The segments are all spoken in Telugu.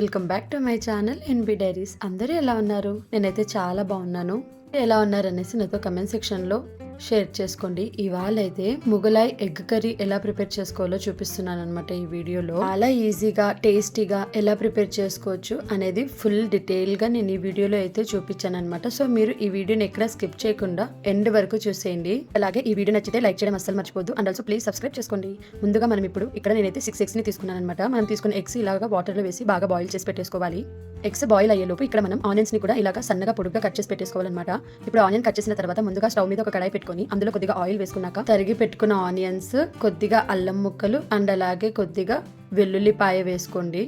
Welcome back to my channel NB diaries. అందరూ ఎలా ఉన్నారు? నేనైతే చాలా బాగున్నాను. ఎలా ఉన్నారు అనేసి నాతో కమెంట్ సెక్షన్లో షేర్ చేసుకోండి. ఇవాళ అయితే ముగలాయ్ ఎగ్ కర్రీ ఎలా ప్రిపేర్ చేసుకోవాలో చూపిస్తున్నాను అనమాట ఈ వీడియోలో. చాలా ఈజీగా టేస్టీగా ఎలా ప్రిపేర్ చేసుకోవచ్చు అనేది ఫుల్ డీటెయిల్గా నేను ఈ వీడియోలో అయితే చూపించాను అనమాట సో మీరు ఈ వీడియోని ఎక్కడ స్కిప్ చేయకుండా ఎండ్ వరకు చూసేయండి. అలాగే ఈ వీడియో నచ్చితే లైక్ చేయడం అస్సలు మర్చిపోద్దు అండ్ ఆల్సో ప్లీజ్ సబ్స్క్రైబ్ చేసుకోండి. ముందుగా మనం ఇప్పుడు ఇక్కడ నేనైతే సిక్స్ ఎక్స్ని తీసుకున్నాను అనమాట మనం తీసుకున్న ఎగ్స్ ఇలాగా వాటర్లో వేసి బాగా బాయిల్ చేసి పెట్టేసుకోవాలి. ఎగ్స్ బాయిల్ అయ్యేలోపు ఇక్కడ మనం ఆనియన్స్ని కూడా ఇలాగా సన్నగా పొడుగ్గా కట్ చేసి పెట్టేసుకోవాలన్నమాట. ఇప్పుడు ఆనియన్ కట్ చేసిన తర్వాత ముందుగా స్టవ్ మీద ఒక కడాయి పెట్టుకొని అందులో కొద్దిగా ఆయిల్ వేసుకున్నాక తరిగి పెట్టుకున్న ఆనియన్స్ కొద్దిగా అల్లం ముక్కలు అండ్ అలాగే కొద్దిగా వెల్లుల్లిపాయ వేసుకోండి.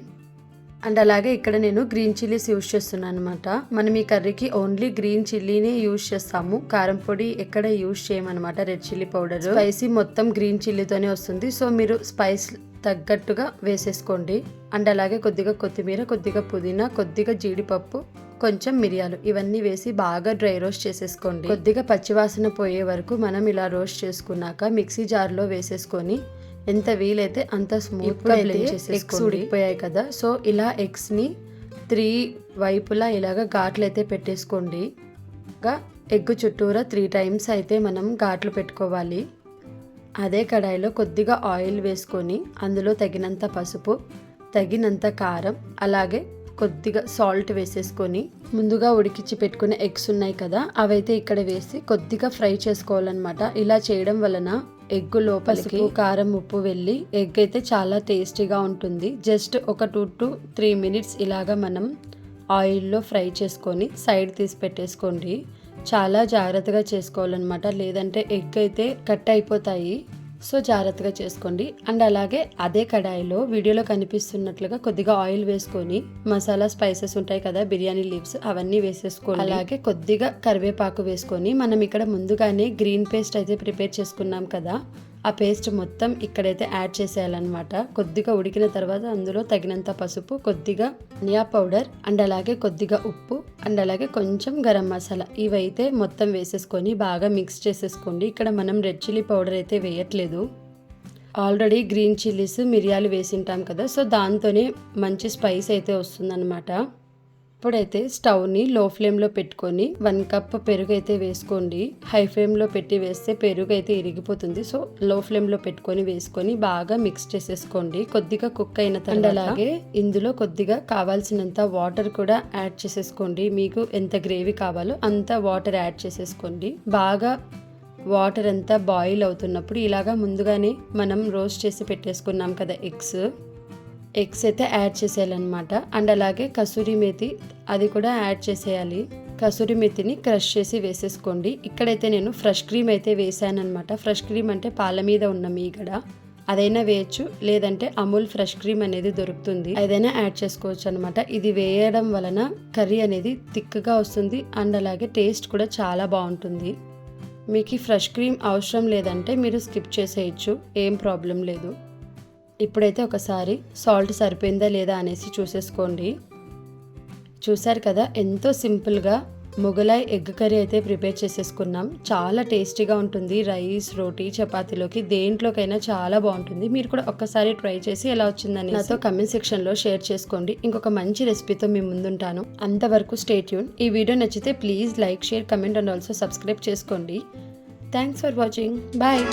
అండ్ అలాగే ఇక్కడ నేను గ్రీన్ చిల్లీస్ యూజ్ చేస్తున్నాను అనమాట మనం ఈ కర్రీకి ఓన్లీ గ్రీన్ చిల్లీనే యూజ్ చేస్తాము. కారం పొడి ఎక్కడ యూజ్ చేయమన్నమాట రెడ్ చిల్లీ పౌడర్. స్పైసీ మొత్తం గ్రీన్ చిల్లీతోనే వస్తుంది. సో మీరు స్పైస్ తగ్గట్టుగా వేసేసుకోండి. అండ్ అలాగే కొద్దిగా కొత్తిమీర కొద్దిగా పుదీనా కొద్దిగా జీడిపప్పు కొంచెం మిరియాలు. ఇవన్నీ వేసి బాగా డ్రై రోస్ట్ చేసేసుకోండి. కొద్దిగా పచ్చివాసన పోయే వరకు మనం ఇలా రోస్ట్ చేసుకున్నాక మిక్సీ జార్లో వేసేసుకొని ఎంత వీలైతే అంత స్మూత్గా బ్లెండ్ చేసేసుకోండి. ఉడికిపోయాయి కదా. సో ఇలా ఎగ్స్ని త్రీ వైపులా ఇలాగ ఘాట్లు అయితే పెట్టేసుకోండి. ఇంకా ఎగ్ చుట్టూరా త్రీ టైమ్స్ అయితే మనం ఘాట్లు పెట్టుకోవాలి. అదే కడాయిలో కొద్దిగా ఆయిల్ వేసుకొని అందులో తగినంత పసుపు తగినంత కారం అలాగే కొద్దిగా సాల్ట్ వేసేసుకొని ముందుగా ఉడికించి పెట్టుకునే ఎగ్స్ ఉన్నాయి కదా అవైతే ఇక్కడ వేసి కొద్దిగా ఫ్రై చేసుకోవాలన్నమాట. ఇలా చేయడం వలన ఎగ్ లోపలికి కారం ఉప్పు వెళ్ళి ఎగ్ అయితే చాలా టేస్టీగా ఉంటుంది. జస్ట్ ఒక టూ టు త్రీ మినిట్స్ ఇలాగా మనం ఆయిల్లో ఫ్రై చేసుకొని సైడ్ తీసి పెట్టేసుకోండి. చాలా జాగ్రత్తగా చేసుకోవాలన్నమాట. లేదంటే ఎగ్ అయితే కట్ అయిపోతాయి. సో జాగ్రత్తగా చేసుకోండి. అండ్ అలాగే అదే కడాయిలో వీడియోలో కనిపిస్తున్నట్లుగా కొద్దిగా ఆయిల్ వేసుకొని మసాలా స్పైసెస్ ఉంటాయి కదా బిర్యానీ లీవ్స్ అవన్నీ వేసేసుకోండి. అలాగే కొద్దిగా కరివేపాకు వేసుకొని మనం ఇక్కడ ముందుగానే గ్రీన్ పేస్ట్ అయితే ప్రిపేర్ చేసుకున్నాం కదా ఆ పేస్ట్ మొత్తం ఇక్కడైతే యాడ్ చేసేయాలన్నమాట. కొద్దిగా ఉడికిన తర్వాత అందులో తగినంత పసుపు కొద్దిగా నియా పౌడర్ అండ్ అలాగే కొద్దిగా ఉప్పు అండ్ అలాగే కొంచెం గరం మసాలా ఇవైతే మొత్తం వేసేసుకొని బాగా మిక్స్ చేసేసుకోండి. ఇక్కడ మనం రెడ్ చిల్లీ పౌడర్ అయితే వేయట్లేదు. ఆల్రెడీ గ్రీన్ చిల్లీస్ మిరియాలు వేసింటాం కదా సో దాంతోనే మంచి స్పైస్ అయితే వస్తుందన్నమాట. ఇప్పుడైతే స్టవ్ని లో ఫ్లేమ్లో పెట్టుకొని వన్ కప్ పెరుగు అయితే వేసుకోండి. హై ఫ్లేమ్లో పెట్టి వేస్తే పెరుగు అయితే ఇరిగిపోతుంది. సో లో ఫ్లేమ్లో పెట్టుకొని వేసుకొని బాగా మిక్స్ చేసేసుకోండి. కొద్దిగా కుక్ అయిన తర్వాత అలాగే ఇందులో కొద్దిగా కావాల్సినంత వాటర్ కూడా యాడ్ చేసేసుకోండి. మీకు ఎంత గ్రేవీ కావాలో అంత వాటర్ యాడ్ చేసేసుకోండి. బాగా వాటర్ అంతా బాయిల్ అవుతున్నప్పుడు ఇలాగా ముందుగానే మనం రోస్ట్ చేసి పెట్టేసుకున్నాం కదా ఎగ్స్. ఎగ్స్ అయితే యాడ్ చేసేయాలన్నమాట. అండ్ అలాగే కసూరి మేతి అది కూడా యాడ్ చేసేయాలి. కసూరి మెతిని క్రష్ చేసి వేసేసుకోండి. ఇక్కడైతే నేను ఫ్రెష్ క్రీమ్ అయితే వేసానమాట ఫ్రెష్ క్రీమ్ అంటే పాల మీద ఉన్న మీగడ. అదైనా వేయచ్చు. లేదంటే అమూల్ ఫ్రెష్ క్రీమ్ అనేది దొరుకుతుంది. ఏదైనా యాడ్ చేసుకోవచ్చు అనమాట ఇది వేయడం వలన కర్రీ అనేది థిక్గా వస్తుంది. అండ్ అలాగే టేస్ట్ కూడా చాలా బాగుంటుంది. మీకు ఫ్రెష్ క్రీమ్ అవసరం లేదంటే మీరు స్కిప్ చేసేయచ్చు. ఏం ప్రాబ్లం లేదు. ఇప్పుడైతే ఒకసారి సాల్ట్ సరిపోయిందా లేదా అనేసి చూసేసుకోండి. చూసారు కదా ఎంతో సింపుల్గా మొగలాయ్ ఎగ్ కర్రీ అయితే ప్రిపేర్ చేసేసుకున్నాం. చాలా టేస్టీగా ఉంటుంది రైస్ రోటీ చపాతీలోకి దేంట్లోకైనా చాలా బాగుంటుంది. మీరు కూడా ఒక్కసారి ట్రై చేసి ఎలా వచ్చిందని నాతో కమెంట్ సెక్షన్లో షేర్ చేసుకోండి. ఇంకొక మంచి రెసిపీతో మీ ముందుంటాను. అంతవరకు స్టేట్యూన్ ఈ వీడియో నచ్చితే please like share comment and also subscribe చేసుకోండి. Thanks for watching bye